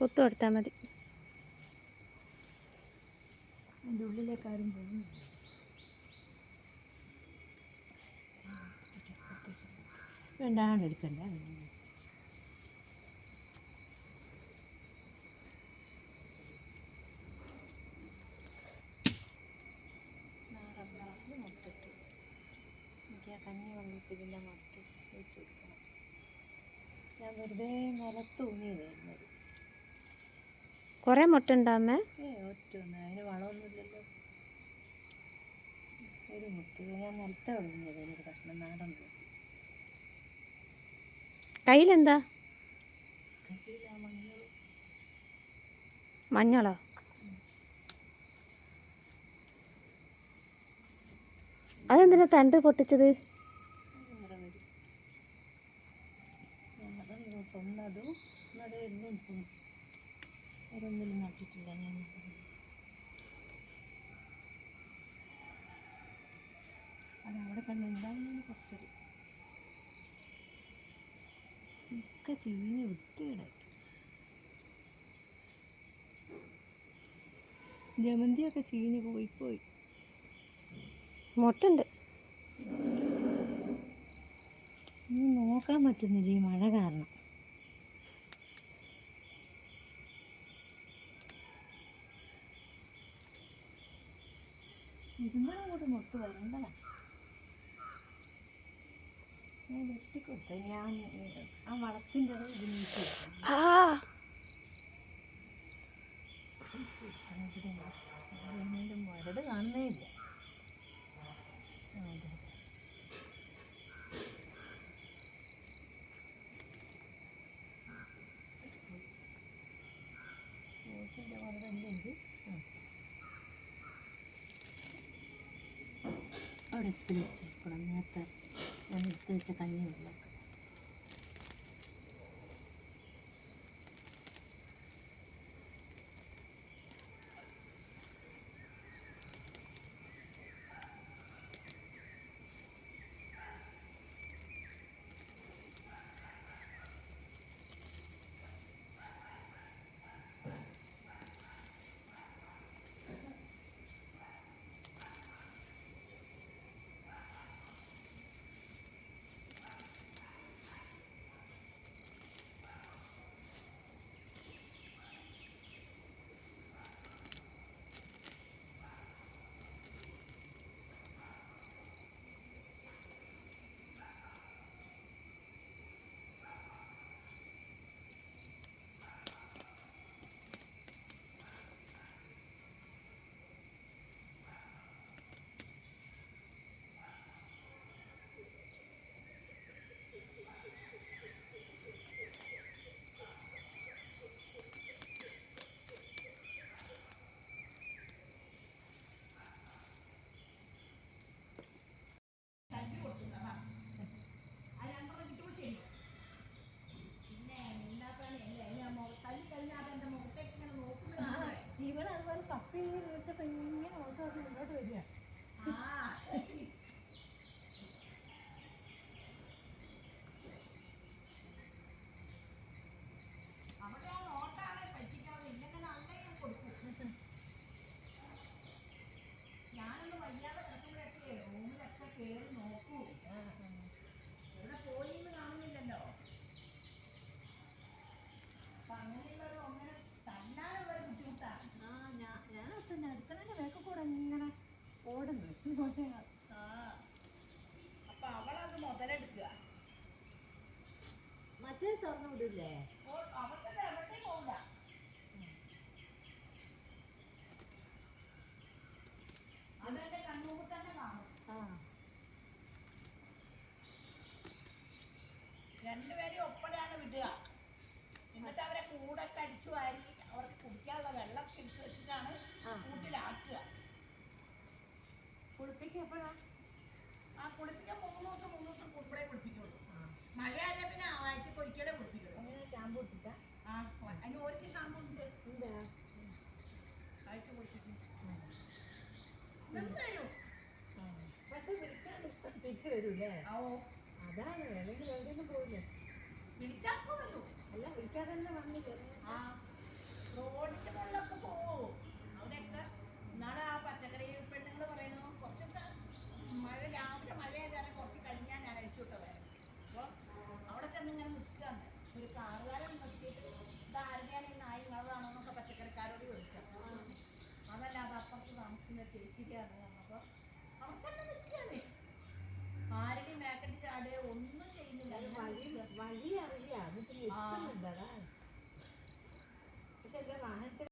കുത്തു കൊടുത്താൽ മതി. അതിന്റെ ഉള്ളിലേക്കാരും പോകുന്നു എടുക്കണ്ട. വെച്ച് കൊടുക്കണം. ഞാൻ വെറുതെ നിലത്ത് ഊങ്ങിയതായിരുന്നത് കഷ്ണം മുട്ട. ഉണ്ടാവുന്നേ കയ്യിലെന്താ? മഞ്ഞളോ? അതെന്തിനാ തണ്ട് പൊട്ടിച്ചത്? നിറം വരും വേറൊന്നിലും നട്ടിട്ടില്ല ഞാൻ അത് അവിടെ കണ്ടുണ്ടായിരുന്നു കുറച്ചൊരു ഒക്കെ ചീഞ്ഞ് വൃത്തിയിടാക്കി ജമന്തിയൊക്കെ ചീഞ്ഞ് പോയി പോയി. മുട്ടുണ്ട്. നോക്കാൻ പറ്റുന്നില്ല ഈ മഴ കാരണം. മുട്ട് വരണ്ടതാ ഞാൻ വെട്ടിക്കൊടുത്ത. ഞാൻ ആ വളത്തിന്റെ ഇത് നീക്കി വെക്കണം. ആ. ഇവിടെ അതിന്റെ മരട് കാണുന്നേ ഇല്ല. これって言っからね、やっぱり、何言てる言う。അപ്പൊ അവളത് മുതലെടുക്കുക മറ്റേ തുറന്നു വിടില്ലേ അവർക്ക് എവിടെയും പോകില്ല അതെന്റെ കണ്ണൂമ്പ് തന്നെ കാണും രണ്ടുപേരും ഒപ്പനെയാണ് വിടുക. എന്നിട്ട് അവരെ കൂടൊക്കെ അടിച്ചു വാരി അവർക്ക് കുടിക്കാനുള്ള വെള്ളം എടുത്ത് വെച്ചിട്ടാണ് എപ്പോഴാ ആ കുളിപ്പിക്കാൻ മൂന്ന് ദിവസം മൂന്ന് ദിവസം കൂടുമ്പോഴേ കുളിപ്പിക്കുള്ളൂ. മഴയായ പിന്നെ ആഴ്ചക്ക് ഒരിക്കലേ കുളിപ്പിക്കുള്ളൂ. അങ്ങനെ ഷാമ്പു ഇട്ടിട്ടാ? ആ അതിന് ഒരു ഷാമ്പു ഉണ്ട് എന്താ? ആഴ്ച കുളിപ്പിക്കും. എന്ത് തരും പക്ഷെ വിളിക്കാൻ തിരിച്ചു വരൂലേ ഓ അതാണ് അല്ലെങ്കിൽ എവിടെയൊന്നും പോയില്ലേ വിളിച്ചാൽ പോകല്ലോ അല്ല വിളിക്കാതെ തന്നെ വന്നില്ലേ? ആ. Road Valia